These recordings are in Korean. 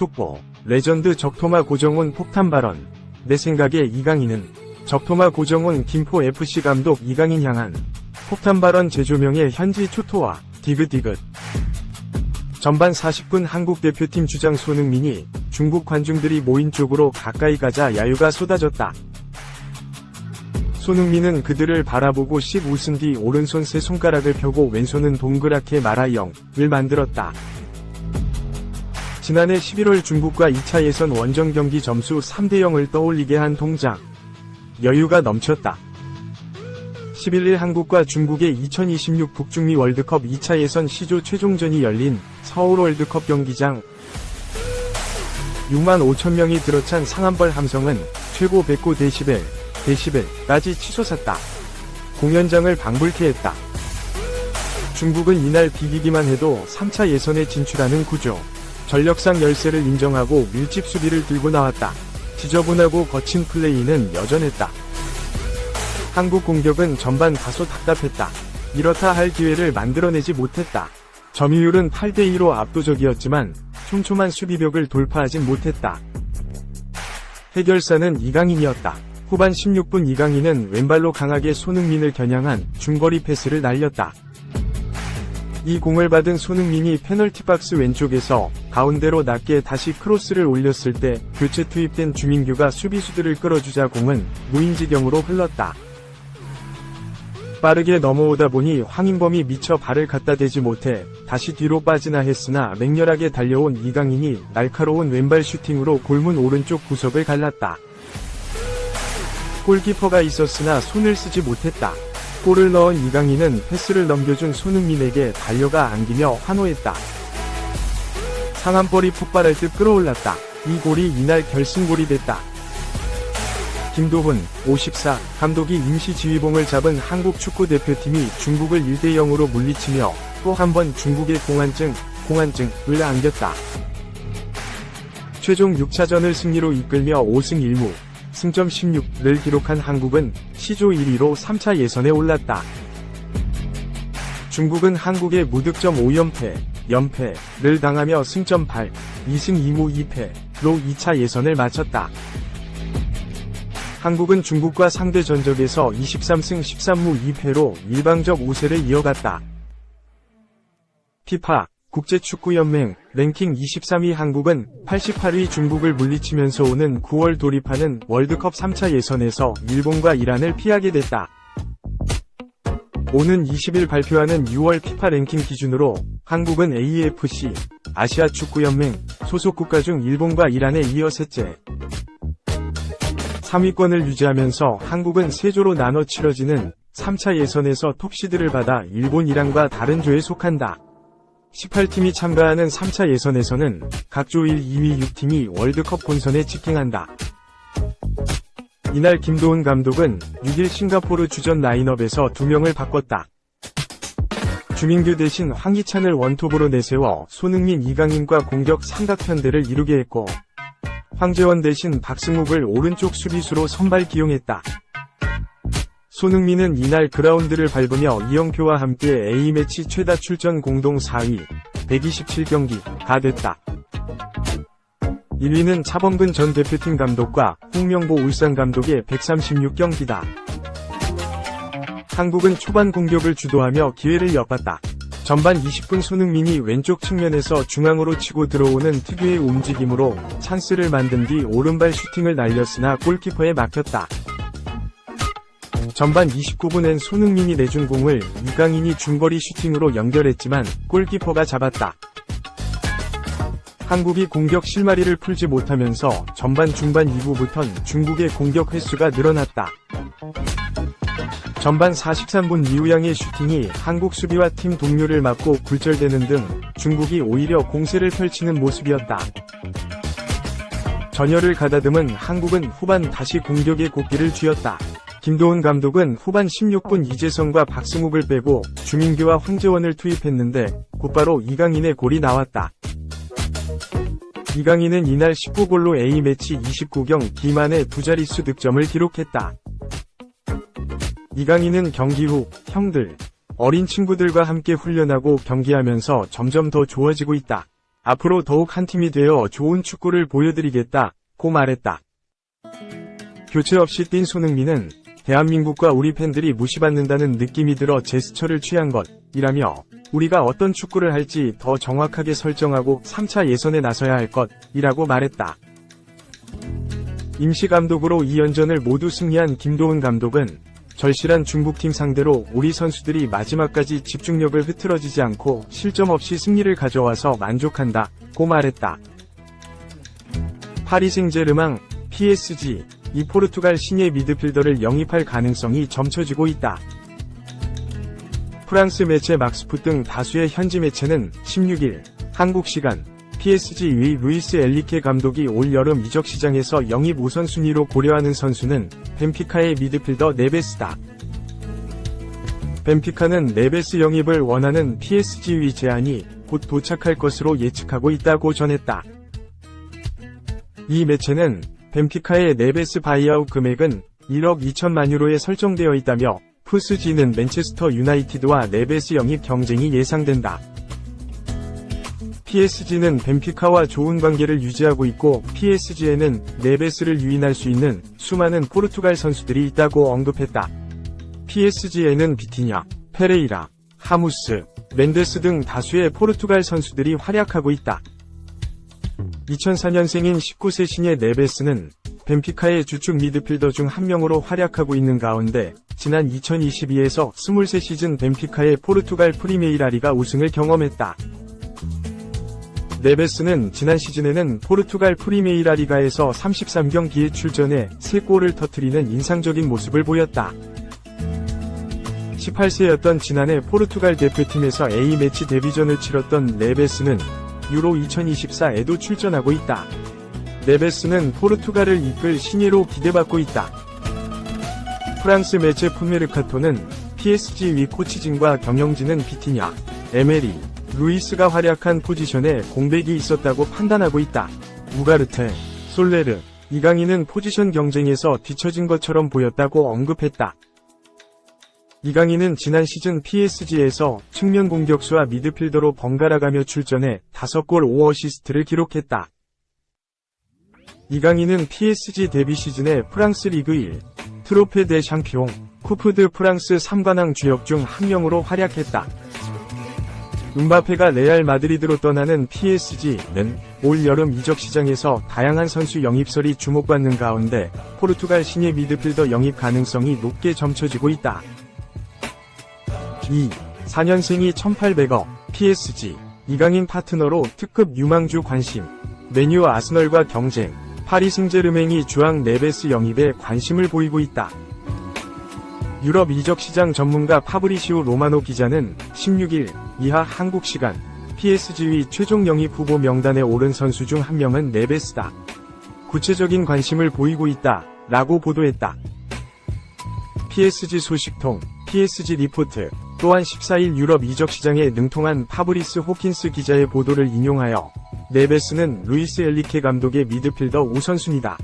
속보, 레전드 적토마 고정훈 폭탄 발언. 내 생각에 이강인은 적토마 고정훈 김포FC 감독 이강인 향한 폭탄 발언 재조명의 현지 초토화 디귿디귿. 전반 40분 한국 대표팀 주장 손흥민이 중국 관중들이 모인 쪽으로 가까이 가자 야유가 쏟아졌다. 손흥민은 그들을 바라보고 씩 웃은 뒤 오른손 세 손가락을 펴고 왼손은 동그랗게 0을 만들었다. 지난해 11월 중국과 2차 예선 원정 경기 점수 3대 0을 떠올리게 한 동작. 여유가 넘쳤다. 11일 한국과 중국의 2026 북중미 월드컵 2차 예선 시조 최종전이 열린 서울 월드컵 경기장 6만 5천 명이 들어찬 상암벌 함성은 최고 109 데시벨, 데시벨까지 치솟았다. 공연장을 방불케 했다. 중국은 이날 비기기만 해도 3차 예선에 진출하는 구조. 전력상 열세를 인정하고 밀집 수비를 들고 나왔다. 지저분하고 거친 플레이는 여전했다. 한국 공격은 전반 다소 답답했다. 이렇다 할 기회를 만들어내지 못했다. 점유율은 8대2로 압도적이었지만 촘촘한 수비벽을 돌파하진 못했다. 해결사는 이강인이었다. 후반 16분 이강인은 왼발로 강하게 손흥민을 겨냥한 중거리 패스를 날렸다. 이 공을 받은 손흥민이 페널티 박스 왼쪽에서 가운데로 낮게 다시 크로스를 올렸을 때 교체 투입된 주민규가 수비수들을 끌어주자 공은 무인지경으로 흘렀다. 빠르게 넘어오다 보니 황인범이 미처 발을 갖다 대지 못해 다시 뒤로 빠지나 했으나 맹렬하게 달려온 이강인이 날카로운 왼발 슈팅으로 골문 오른쪽 구석을 갈랐다. 골키퍼가 있었으나 손을 쓰지 못했다. 골을 넣은 이강인은 패스를 넘겨준 손흥민에게 달려가 안기며 환호했다. 상한벌이 폭발할 듯 끌어올랐다. 이 골이 이날 결승골이 됐다. 김도훈, 54, 감독이 임시 지휘봉을 잡은 한국 축구 대표팀이 중국을 1대0으로 물리치며 또 한 번 중국의 공안증, 공안증을 안겼다. 최종 6차전을 승리로 이끌며 5승 1무, 승점 16를 기록한 한국은 시조 1위로 3차 예선에 올랐다. 중국은 한국의 무득점 5연패, 연패를 당하며 승점 8, 2승 2무 2패로 2차 예선을 마쳤다. 한국은 중국과 상대 전적에서 23승 13무 2패로 일방적 우세를 이어갔다. 피파 국제축구연맹 랭킹 23위 한국은 88위 중국을 물리치면서 오는 9월 돌입하는 월드컵 3차 예선에서 일본과 이란을 피하게 됐다. 오는 20일 발표하는 6월 피파 랭킹 기준으로 한국은 AFC 아시아 축구연맹 소속 국가 중 일본과 이란에 이어 셋째 3위권을 유지하면서 한국은 세조로 나눠 치러지는 3차 예선에서 톱시드를 받아 일본 이란과 다른 조에 속한다. 18팀이 참가하는 3차 예선에서는 각조 1, 2위 6팀이 월드컵 본선에 직행한다. 이날 김도훈 감독은 6일 싱가포르 주전 라인업에서 2명을 바꿨다. 주민규 대신 황희찬을 원톱으로 내세워 손흥민 이강인과 공격 삼각편대를 이루게 했고 황재원 대신 박승욱을 오른쪽 수비수로 선발 기용했다. 손흥민은 이날 그라운드를 밟으며 이영표와 함께 A매치 최다 출전 공동 4위, 127경기 가 됐다. 1위는 차범근 전 대표팀 감독과 홍명보 울산 감독의 136경기다. 한국은 초반 공격을 주도하며 기회를 엿봤다. 전반 20분 손흥민이 왼쪽 측면에서 중앙으로 치고 들어오는 특유의 움직임으로 찬스를 만든 뒤 오른발 슈팅을 날렸으나 골키퍼에 막혔다. 전반 29분엔 손흥민이 내준 공을 이강인이 중거리 슈팅으로 연결했지만 골키퍼가 잡았다. 한국이 공격 실마리를 풀지 못하면서 전반 중반 이후부턴 중국의 공격 횟수가 늘어났다. 전반 43분 리우양의 슈팅이 한국 수비와 팀 동료를 맞고 굴절되는 등 중국이 오히려 공세를 펼치는 모습이었다. 전열을 가다듬은 한국은 후반 다시 공격의 곡기를 쥐었다. 김도훈 감독은 후반 16분 이재성과 박승욱을 빼고 주민규와 황재원을 투입했는데 곧바로 이강인의 골이 나왔다. 이강인은 이날 19골로 A매치 29경 기만의 두 자릿수 득점을 기록했다. 이강인은 경기 후 형들, 어린 친구들과 함께 훈련하고 경기하면서 점점 더 좋아지고 있다. 앞으로 더욱 한 팀이 되어 좋은 축구를 보여드리겠다, 고 말했다. 교체 없이 뛴 손흥민은 대한민국과 우리 팬들이 무시받는다는 느낌이 들어 제스처를 취한 것이라며 우리가 어떤 축구를 할지 더 정확하게 설정하고 3차 예선에 나서야 할 것이라고 말했다. 임시 감독으로 2연전을 모두 승리한 김도훈 감독은 절실한 중국팀 상대로 우리 선수들이 마지막까지 집중력을 흐트러지지 않고 실점 없이 승리를 가져와서 만족한다, 고 말했다. 파리 생제르맹, PSG, 이 포르투갈 신예 미드필더를 영입할 가능성이 점쳐지고 있다. 프랑스 매체 막스푸 등 다수의 현지 매체는 16일 한국 시간 PSG의 루이스 엘리케 감독이 올 여름 이적 시장에서 영입 우선순위로 고려하는 선수는 벤피카의 미드필더 네베스다. 벤피카는 네베스 영입을 원하는 PSG의 제안이 곧 도착할 것으로 예측하고 있다고 전했다. 이 매체는 벤피카의 네베스 바이아웃 금액은 1억 2천만 유로에 설정되어 있다며 푸스지는 맨체스터 유나이티드와 네베스 영입 경쟁이 예상된다. PSG는 벤피카와 좋은 관계를 유지하고 있고 PSG에는 네베스를 유인할 수 있는 수많은 포르투갈 선수들이 있다고 언급했다. PSG에는 비티냐, 페레이라, 하무스, 멘데스 등 다수의 포르투갈 선수들이 활약하고 있다. 2004년생인 19세 신예 네베스는 벤피카의 주축 미드필더 중 한 명으로 활약하고 있는 가운데 지난 2022에서 23 시즌 벤피카의 포르투갈 프리메이라리가 우승을 경험했다. 네베스는 지난 시즌에는 포르투갈 프리메이라 리가에서 33경기에 출전해 3골을 터뜨리는 인상적인 모습을 보였다. 18세였던 지난해 포르투갈 대표팀에서 A매치 데뷔전을 치렀던 네베스는 유로 2024에도 출전하고 있다. 네베스는 포르투갈을 이끌 신예로 기대받고 있다. 프랑스 매체 푸메르카토는 PSG 위 코치진과 경영진은 비티냐, 에메리, 루이스가 활약한 포지션에 공백이 있었다고 판단하고 있다. 우가르테, 솔레르, 이강인은 포지션 경쟁에서 뒤처진 것처럼 보였다고 언급했다. 이강인은 지난 시즌 PSG에서 측면 공격수와 미드필더로 번갈아가며 출전해 5골 5어시스트를 기록했다. 이강인은 PSG 데뷔 시즌에 프랑스 리그 1, 트로페 대 샹피옹, 쿠프드 프랑스 3관왕 주역 중 한 명으로 활약했다. 음바페가 레알 마드리드로 떠나는 PSG는 올 여름 이적 시장에서 다양한 선수 영입설이 주목받는 가운데 포르투갈 신예 미드필더 영입 가능성이 높게 점쳐지고 있다. 2. 4년생이 1800억, PSG, 이강인 파트너로 특급 유망주 관심, 메뉴 아스널과 경쟁, 파리 승제르맹이 주앙 네베스 영입에 관심을 보이고 있다. 유럽 이적 시장 전문가 파브리시오 로마노 기자는 16일 이하 한국 시간 PSG의 최종 영입 후보 명단에 오른 선수 중 한 명은 네베스다. 구체적인 관심을 보이고 있다. 라고 보도했다. PSG 소식통, PSG 리포트, 또한 14일 유럽 이적 시장에 능통한 파브리스 호킨스 기자의 보도를 인용하여 네베스는 루이스 엘리케 감독의 미드필더 우선순위다.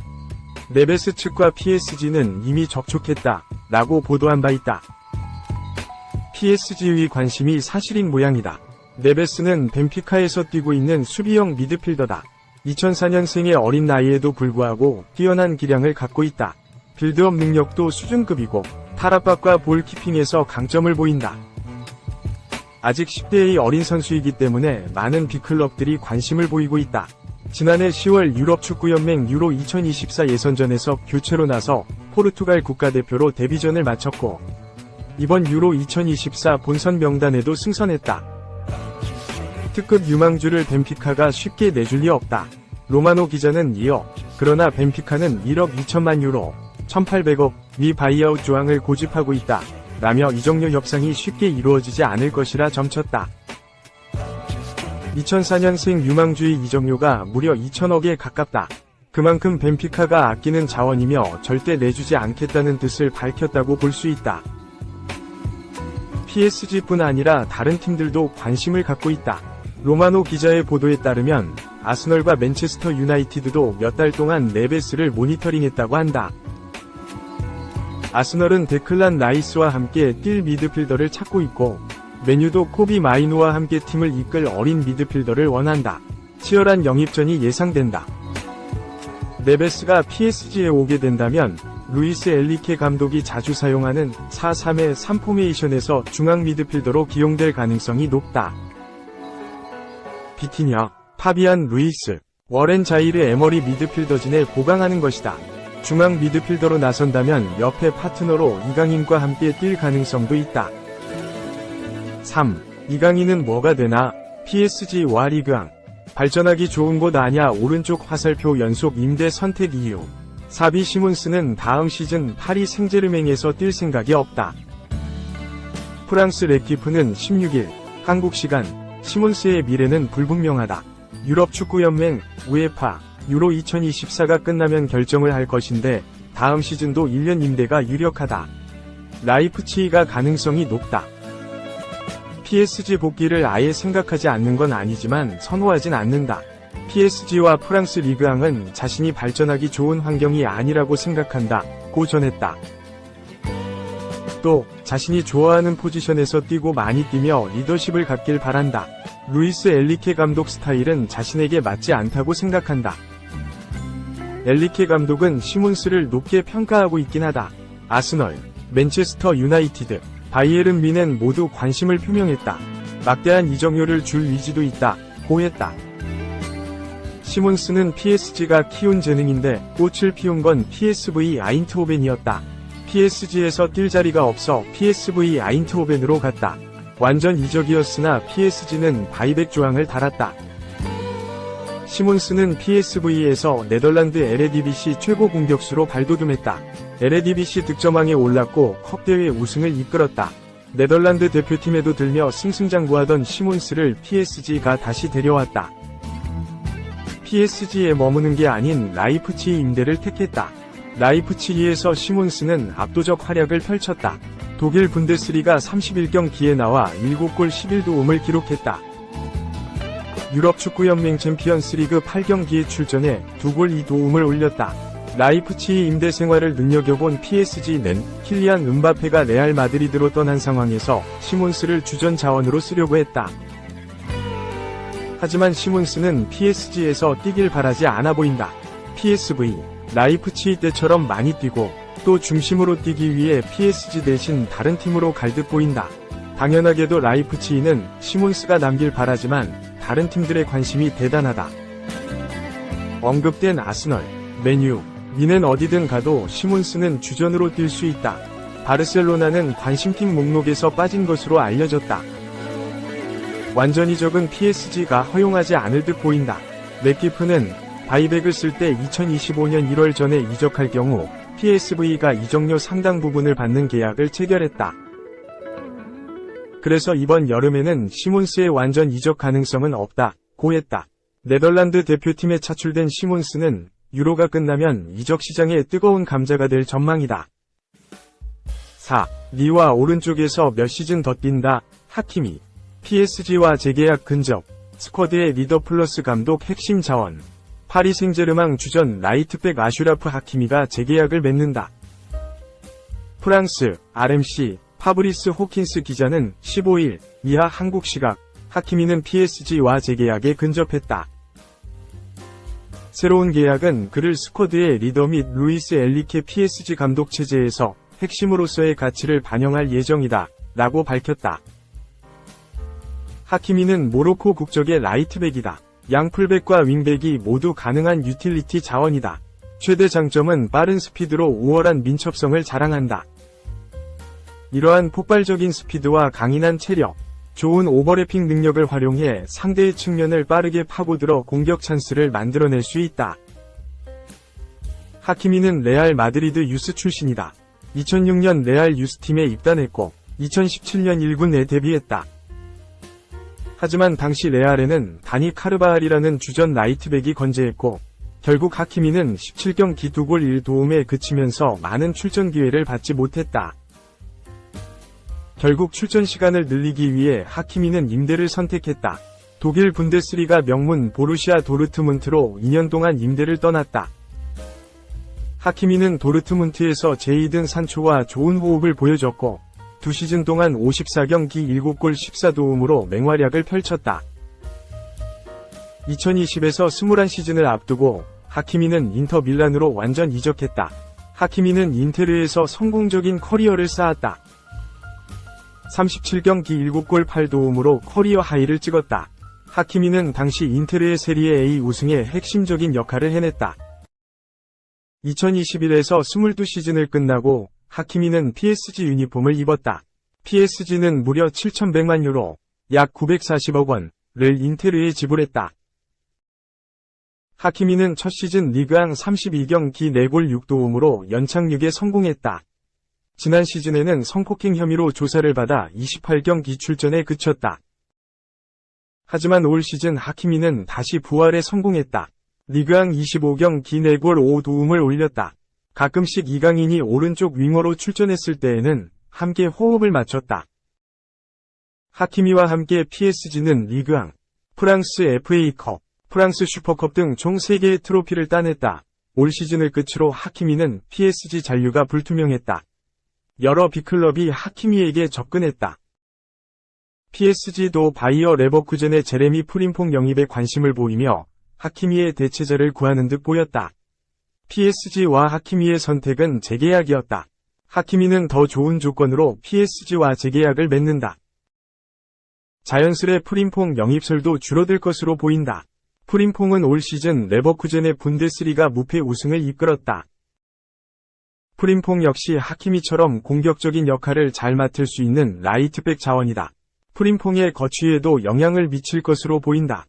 네베스 측과 PSG는 이미 접촉했다. 라고 보도한 바 있다. PSG의 관심이 사실인 모양이다. 네베스는 벤피카에서 뛰고 있는 수비형 미드필더다. 2004년생의 어린 나이에도 불구하고 뛰어난 기량을 갖고 있다. 빌드업 능력도 수준급이고 탈압박과 볼키핑에서 강점을 보인다. 아직 10대의 어린 선수이기 때문에 많은 빅클럽들이 관심을 보이고 있다. 지난해 10월 유럽 축구연맹 유로 2024 예선전에서 교체로 나서 포르투갈 국가대표로 데뷔전을 마쳤고 이번 유로 2024 본선 명단에도 승선했다. 특급 유망주를 벤피카가 쉽게 내줄 리 없다. 로마노 기자는 이어 그러나 벤피카는 1억 2천만 유로 1800억 미 바이아웃 조항을 고집하고 있다. 라며 이적료 협상이 쉽게 이루어지지 않을 것이라 점쳤다. 2004년 생 유망주의 이적료가 무려 2천억에 가깝다. 그만큼 벤피카가 아끼는 자원이며 절대 내주지 않겠다는 뜻을 밝혔다고 볼 수 있다. PSG뿐 아니라 다른 팀들도 관심을 갖고 있다. 로마노 기자의 보도에 따르면 아스널과 맨체스터 유나이티드도 몇 달 동안 네베스를 모니터링했다고 한다. 아스널은 데클란 라이스와 함께 뛸 미드필더를 찾고 있고 메뉴도 코비 마이노와 함께 팀을 이끌 어린 미드필더를 원한다. 치열한 영입전이 예상된다. 네베스가 PSG에 오게 된다면 루이스 엘리케 감독이 자주 사용하는 4-3의 3포메이션에서 중앙 미드필더로 기용될 가능성이 높다. 비티냐, 파비안 루이스, 워렌 자이르 에머리 미드필더진에 보강하는 것이다. 중앙 미드필더로 나선다면 옆에 파트너로 이강인과 함께 뛸 가능성도 있다. 3. 이강인은 뭐가 되나? PSG와 리그앙. 발전하기 좋은 곳 아냐 오른쪽 화살표 연속 임대 선택 이유. 사비 시몬스는 다음 시즌 파리 생제르맹에서 뛸 생각이 없다. 프랑스 레키프는 16일 한국 시간 시몬스의 미래는 불분명하다. 유럽 축구연맹 우에파 유로 2024가 끝나면 결정을 할 것인데 다음 시즌도 1년 임대가 유력하다. 라이프치히가 가능성이 높다. PSG 복귀를 아예 생각하지 않는 건 아니지만 선호하진 않는다. PSG와 프랑스 리그앙은 자신이 발전하기 좋은 환경이 아니라고 생각한다. 고 전했다. 또 자신이 좋아하는 포지션에서 뛰고 많이 뛰며 리더십을 갖길 바란다. 루이스 엘리케 감독 스타일은 자신에게 맞지 않다고 생각한다. 엘리케 감독은 시몬스를 높게 평가하고 있긴 하다. 아스널, 맨체스터 유나이티드, 바이에른 미넨 모두 관심을 표명했다. 막대한 이적료를 줄 의지도 있다. 고했다. 시몬스는 PSG가 키운 재능인데 꽃을 피운 건 PSV 아인트호벤이었다. PSG에서 뛸 자리가 없어 PSV 아인트호벤으로 갔다. 완전 이적이었으나 PSG는 바이백 조항을 달았다. 시몬스는 PSV에서 네덜란드 LADBC 최고 공격수로 발돋움했다. LADBC 득점왕에 올랐고 컵대회 우승을 이끌었다. 네덜란드 대표팀에도 들며 승승장구하던 시몬스를 PSG가 다시 데려왔다. PSG에 머무는 게 아닌 라이프치히 임대를 택했다. 라이프치히에서 시몬스는 압도적 활약을 펼쳤다. 독일 분데스리가 31경기에 나와 7골 11도움을 기록했다. 유럽 축구연맹 챔피언스리그 8경기에 출전해 2골 2도움을 올렸다. 라이프치히 임대 생활을 눈여겨본 PSG는 킬리안 은바페가 레알 마드리드로 떠난 상황에서 시몬스를 주전 자원으로 쓰려고 했다. 하지만 시몬스는 PSG에서 뛰길 바라지 않아 보인다. PSV, 라이프치히 때처럼 많이 뛰고 또 중심으로 뛰기 위해 PSG 대신 다른 팀으로 갈 듯 보인다. 당연하게도 라이프치히는 시몬스가 남길 바라지만 다른 팀들의 관심이 대단하다. 언급된 아스널, 메뉴, 미넨 어디든 가도 시몬스는 주전으로 뛸 수 있다. 바르셀로나는 관심팀 목록에서 빠진 것으로 알려졌다. 완전 이적은 PSG가 허용하지 않을 듯 보인다. 레키프는 바이백을 쓸 때 2025년 1월 전에 이적할 경우 PSV가 이적료 상당 부분을 받는 계약을 체결했다. 그래서 이번 여름에는 시몬스의 완전 이적 가능성은 없다. 고했다. 네덜란드 대표팀에 차출된 시몬스는 유로가 끝나면 이적 시장의 뜨거운 감자가 될 전망이다. 4. 리와 오른쪽에서 몇 시즌 더 뛴다. 하키미. PSG와 재계약 근접. 스쿼드의 리더 플러스 감독 핵심 자원. 파리 생제르망 주전 라이트백 아슈라프 하키미가 재계약을 맺는다. 프랑스, RMC, 파브리스 호킨스 기자는 15일 이하 한국 시각 하키미는 PSG와 재계약에 근접했다. 새로운 계약은 그를 스쿼드의 리더 및 루이스 엘리케 PSG 감독 체제에서 핵심으로서의 가치를 반영할 예정이다. 라고 밝혔다. 하키미는 모로코 국적의 라이트백이다. 양풀백과 윙백이 모두 가능한 유틸리티 자원이다. 최대 장점은 빠른 스피드로 우월한 민첩성을 자랑한다. 이러한 폭발적인 스피드와 강인한 체력, 좋은 오버래핑 능력을 활용해 상대의 측면을 빠르게 파고들어 공격 찬스를 만들어낼 수 있다. 하키미는 레알 마드리드 유스 출신이다. 2006년 레알 유스팀에 입단했고 2017년 1군에 데뷔했다. 하지만 당시 레알에는 다니 카르바알이라는 주전 라이트백이 건재했고 결국 하키미는 17경기 2골 1도움에 그치면서 많은 출전 기회를 받지 못했다. 결국 출전 시간을 늘리기 위해 하키미는 임대를 선택했다. 독일 분데스리가 명문 보루시아 도르트문트로 2년 동안 임대를 떠났다. 하키미는 도르트문트에서 제이든 산초와 좋은 호흡을 보여줬고 두 시즌 동안 54경기 7골 14도움으로 맹활약을 펼쳤다. 2020에서 21시즌을 앞두고 하키미는 인터 밀란으로 완전 이적했다. 하키미는 인테르에서 성공적인 커리어를 쌓았다. 37경기 7골 8도움으로 커리어 하이를 찍었다. 하키미는 당시 인테르의 세리에 A 우승에 핵심적인 역할을 해냈다. 2021에서 22시즌을 끝나고 하키미는 PSG 유니폼을 입었다. PSG는 무려 7,100만 유로, 약 940억 원을 인테르에 지불했다. 하키미는 첫 시즌 리그앙 32경기 4골 6도움으로 연착륙에 성공했다. 지난 시즌에는 성폭행 혐의로 조사를 받아 28경기 출전에 그쳤다. 하지만 올 시즌 하키미는 다시 부활에 성공했다. 리그앙 25경기 4골 5도움을 올렸다. 가끔씩 이강인이 오른쪽 윙어로 출전했을 때에는 함께 호흡을 맞췄다. 하키미와 함께 PSG는 리그앙, 프랑스 FA컵, 프랑스 슈퍼컵 등 총 3개의 트로피를 따냈다. 올 시즌을 끝으로 하키미는 PSG 잔류가 불투명했다. 여러 빅클럽이 하키미에게 접근했다. PSG도 바이어 레버쿠젠의 제레미 프림퐁 영입에 관심을 보이며 하키미의 대체자를 구하는 듯 보였다. PSG와 하키미의 선택은 재계약이었다. 하키미는 더 좋은 조건으로 PSG와 재계약을 맺는다. 자연스레 프림퐁 영입설도 줄어들 것으로 보인다. 프림퐁은 올 시즌 레버쿠젠의 분데스리가 무패 우승을 이끌었다. 프림퐁 역시 하키미처럼 공격적인 역할을 잘 맡을 수 있는 라이트백 자원이다. 프림퐁의 거취에도 영향을 미칠 것으로 보인다.